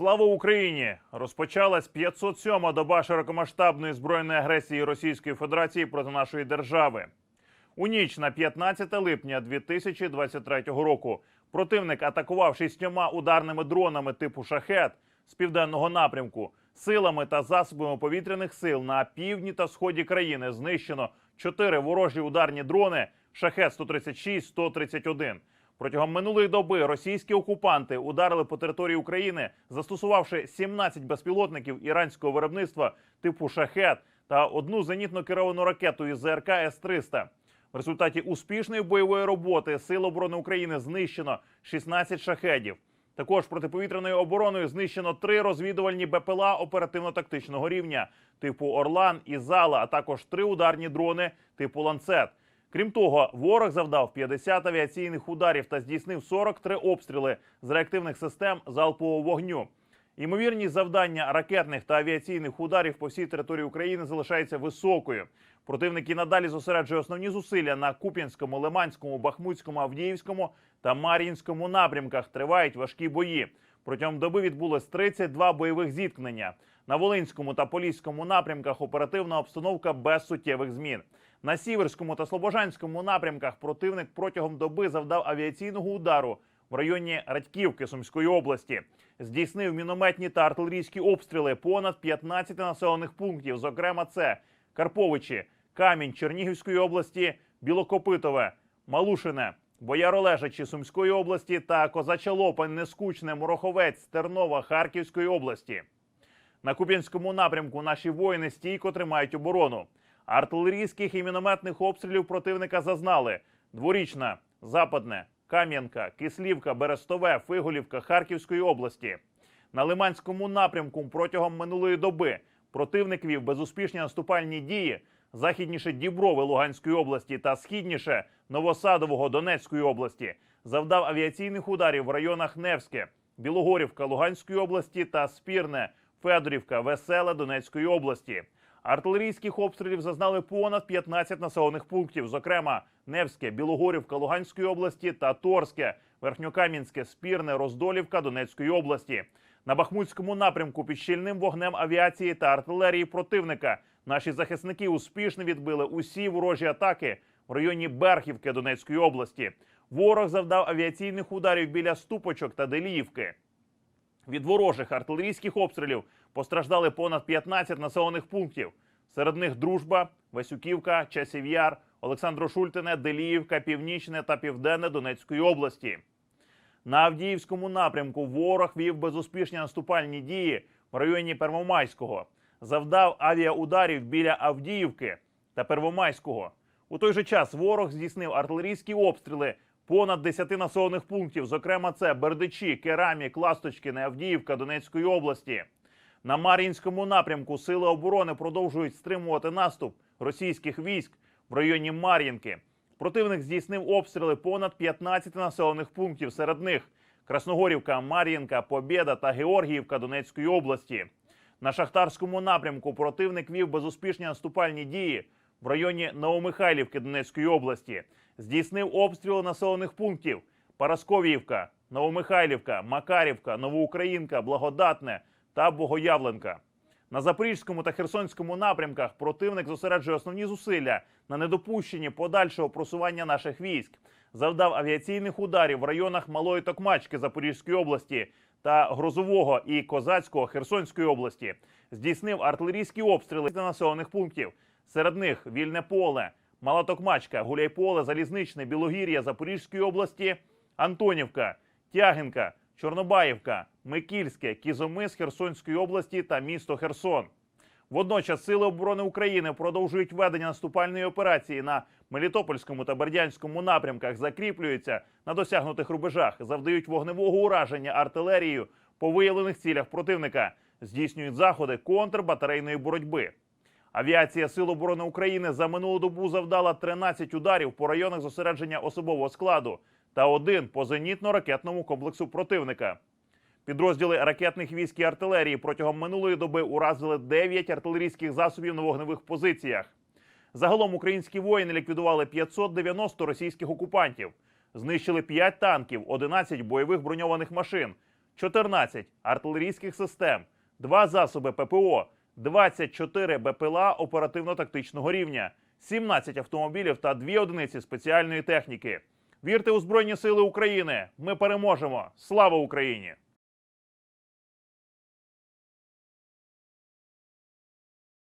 Слава Україні! Розпочалась 507-ма доба широкомасштабної збройної агресії Російської Федерації проти нашої держави. У ніч на 15 липня 2023 року противник атакував шістьома ударними дронами типу шахет з південного напрямку. Силами та засобами повітряних сил на півдні та сході країни знищено чотири ворожі ударні дрони шахет 136 131 Протягом минулої доби російські окупанти ударили по території України, застосувавши 17 безпілотників іранського виробництва типу шахет та одну зенітно керовану ракету із ЗРК С-300. В результаті успішної бойової роботи Сил оборони України знищено 16 шахедів. Також протиповітряною обороною знищено три розвідувальні БПЛА оперативно-тактичного рівня типу Орлан і Зала, а також три ударні дрони типу Ланцет. Крім того, ворог завдав 50 авіаційних ударів та здійснив 43 обстріли з реактивних систем залпового вогню. Ймовірність завдання ракетних та авіаційних ударів по всій території України залишається високою. Противник і надалі зосереджує основні зусилля на Куп'янському, Лиманському, Бахмутському, Авдіївському та Мар'їнському напрямках. Тривають важкі бої. Протягом доби відбулось 32 бойових зіткнення. На Волинському та Поліському напрямках оперативна обстановка без суттєвих змін. На Сіверському та Слобожанському напрямках противник протягом доби завдав авіаційного удару в районі Радьківки Сумської області. Здійснив мінометні та артилерійські обстріли понад 15 населених пунктів. Зокрема, це Карповичі, Камінь Чернігівської області, Білокопитове, Малушине, Бояролежачі Сумської області та Козача Лопань, Нескучне, Мороховець, Тернова Харківської області. На Куп'янському напрямку наші воїни стійко тримають оборону. Артилерійських і мінометних обстрілів противника зазнали дворічна, западне, Кам'янка, Кислівка, Берестове, Фиголівка Харківської області. На Лиманському напрямку протягом минулої доби противник вів безуспішні наступальні дії західніше Діброви Луганської області та східніше Новосадового Донецької області. Завдав авіаційних ударів в районах Невське, Білогорівка Луганської області та Спірне, Федорівка, Веселе Донецької області. Артилерійських обстрілів зазнали понад 15 населених пунктів, зокрема Невське, Білогорівка Луганської області та Торське, Верхньокам'янське, Спірне, Роздолівка Донецької області. На Бахмутському напрямку під щільним вогнем авіації та артилерії противника наші захисники успішно відбили усі ворожі атаки в районі Берхівки Донецької області. Ворог завдав авіаційних ударів біля Ступочок та Деліївки. Від ворожих артилерійських обстрілів постраждали понад 15 населених пунктів. Серед них Дружба, Васюківка, Часів Яр, Олександро-Шультине, Деліївка, Північне та Південне Донецької області. На Авдіївському напрямку ворог вів безуспішні наступальні дії в районі Первомайського, завдав авіаударів біля Авдіївки та Первомайського. У той же час ворог здійснив артилерійські обстріли понад 10 населених пунктів. Зокрема, це Бердичі, Керамік, Ласточкине, Авдіївка Донецької області. На Мар'їнському напрямку сили оборони продовжують стримувати наступ російських військ в районі Мар'їнки. Противник здійснив обстріли понад 15 населених пунктів. Серед них Красногорівка, Мар'їнка, Побєда та Георгіївка Донецької області. На шахтарському напрямку противник вів безуспішні наступальні дії в районі Новомихайлівки Донецької області. Здійснив обстріли населених пунктів Парасковіївка, Новомихайлівка, Макарівка, Новоукраїнка, Благодатне та Богоявленка. На Запорізькому та Херсонському напрямках противник зосереджує основні зусилля на недопущенні подальшого просування наших військ, завдав авіаційних ударів в районах Малої Токмачки Запорізької області та Грозового і Козацького Херсонської області. Здійснив артилерійські обстріли до населених пунктів. Серед них Вільне поле, Мала Токмачка, Гуляйполе, Залізничне, Білогір'я Запорізької області, Антонівка, Тягинка, Чорнобаївка, Микільське, Кізомис Херсонської області та місто Херсон. Водночас Сили оборони України продовжують ведення наступальної операції на Мелітопольському та Бердянському напрямках, закріплюються на досягнутих рубежах, завдають вогневого ураження артилерією по виявлених цілях противника, здійснюють заходи контрбатарейної боротьби. Авіація Сил оборони України за минулу добу завдала 13 ударів по районах зосередження особового складу та один по зенітно-ракетному комплексу противника. Підрозділи ракетних військ і артилерії протягом минулої доби уразили 9 артилерійських засобів на вогневих позиціях. Загалом українські воїни ліквідували 590 російських окупантів, знищили 5 танків, 11 бойових броньованих машин, 14 артилерійських систем, 2 засоби ППО, 24 БПЛА оперативно-тактичного рівня, 17 автомобілів та 2 одиниці спеціальної техніки. Вірте у Збройні Сили України! Ми переможемо! Слава Україні!